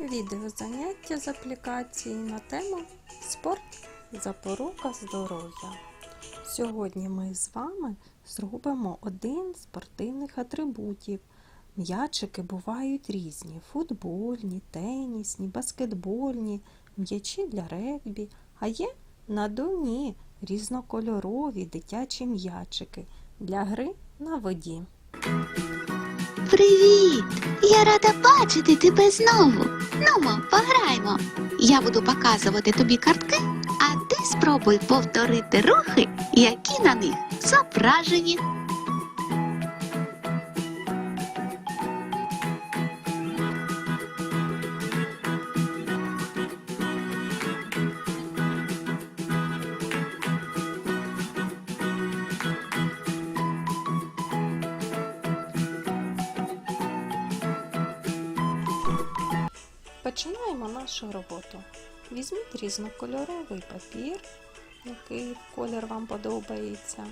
Відео заняття з аплікації на тему Спорт запорука здоров'я. Сьогодні ми з вами зробимо один з спортивних атрибутів. М'ячики бувають різні: футбольні, тенісні, баскетбольні, м'ячі для регбі, а є надувні різнокольорові дитячі м'ячики для гри на воді. Привіт! Я рада бачити тебе знову. Нумо, пограймо. Я буду показувати тобі картки, а ти спробуй повторити рухи, які на них зображені. Починаємо нашу роботу. Візьміть різнокольоровий папір, який колір вам подобається.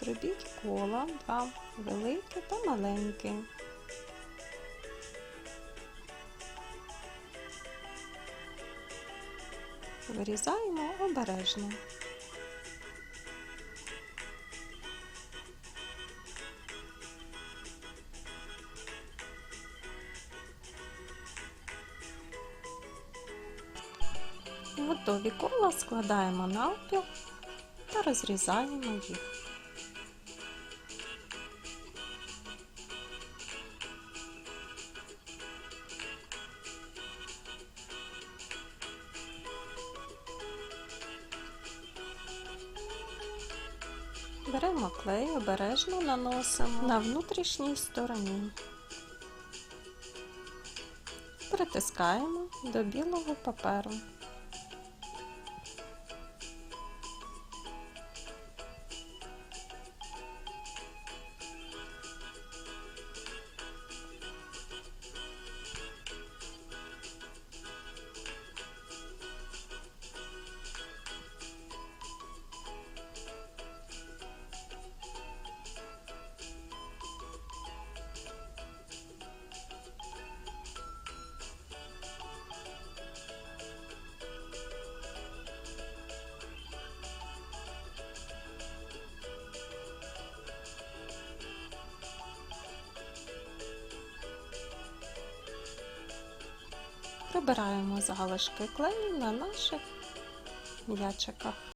Зробіть кола, два великі та маленькі. Вирізаємо обережно. Готові кола складаємо навпіл та розрізаємо їх. Беремо клей, обережно наносимо на внутрішній стороні. Притискаємо до білого паперу. Прибираємо залишки клею на наших м'ячиках.